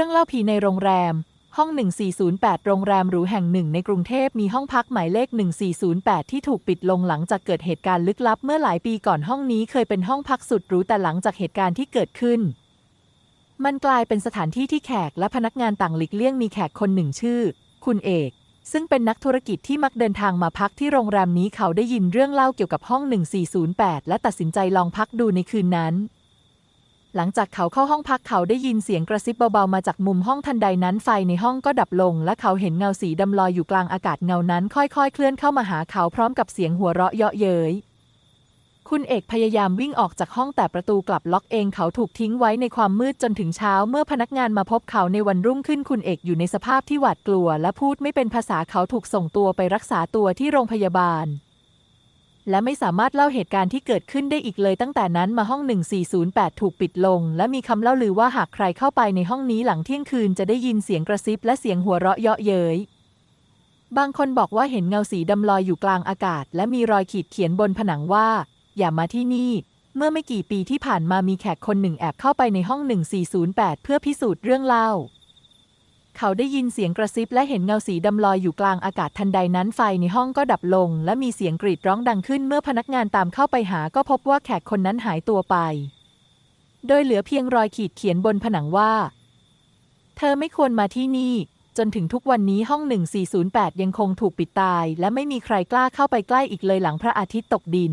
รื่องเล่าผีในโรงแรม ห้อง 1408 โรงแรมหรูแห่งหนึ่งในกรุงเทพมีห้องพักหมายเลข 1408 ที่ถูกปิดลงหลังจากเกิดเหตุการณ์ลึกลับ เมื่อหลายปีก่อนห้องนี้เคยเป็นห้องพักสุดหรูแต่หลังจากเหตุการณ์ที่เกิดขึ้น มันกลายเป็นสถานที่ที่แขกและพนักงานต่างหลีกเลี่ยงมีแขกคนหนึ่งชื่อ คุณเอก ซึ่งเป็นนักธุรกิจที่มักเดินทางมาพักที่โรงแรมนี้เขาได้ยินเรื่องเล่าเกี่ยวกับห้อง 1408 และตัดสินใจลองพักดูในคืนนั้น หลังจากเขาเข้าห้องพักเขาได้ยินเสียงกระซิบเบาๆมาจากมุมห้องทันใดนั้นไฟในห้องก็ดับลง และเขาเห็นเงาสีดำลอยอยู่กลางอากาศเงานั้น ค่อยๆ เคลื่อนเข้ามาหาเขาพร้อมกับเสียงหัวเราะเยาะเย้ยคุณเอกพยายามวิ่งออกจากห้องแต่ประตูกลับล็อกเองเขาถูกทิ้งไว้ในความมืดจนถึงเช้า เมื่อพนักงานมาพบเขาในวันรุ่งขึ้นคุณเอกอยู่ในสภาพที่หวาดกลัว และพูดไม่เป็นภาษาเขาถูกส่งตัวไปรักษาตัวที่โรงพยาบาล และไม่สามารถเล่าเหตุการณ์ที่เกิดขึ้นได้อีกเลยตั้งแต่นั้นมาห้อง 1408 ถูกปิดลง และมีคำเล่าลือว่าหากใครเข้าไปในห้องนี้หลังเที่ยงคืนจะได้ยินเสียงกระซิบและเสียงหัวเราะเยาะเย้ยบางคนบอกว่าเห็นเงาสีดำลอยอยู่กลางอากาศ และมีรอยขีดเขียนบนผนังว่า อย่ามาที่นี่ เมื่อไม่กี่ปีที่ผ่านมามีแขกคนหนึ่งแอบเข้าไปในห้อง 1408 เพื่อพิสูจน์เรื่องเล่า เขาได้ยินเสียงกระซิบและเห็นเงาสีดำลอยอยู่กลางอากาศทันใดนั้นไฟในห้องก็ดับลง และมีเสียงกรีดร้องดังขึ้นเมื่อพนักงานตามเข้าไปหาก็พบว่าแขกคนนั้นหายตัวไป โดยเหลือเพียงรอยขีดเขียนบนผนังว่า เธอไม่ควรมาที่นี่ จนถึงทุกวันนี้ห้อง 1408 ยังคงถูกปิดตาย และไม่มีใครกล้าเข้าไปใกล้อีกเลยหลังพระอาทิตย์ตกดิน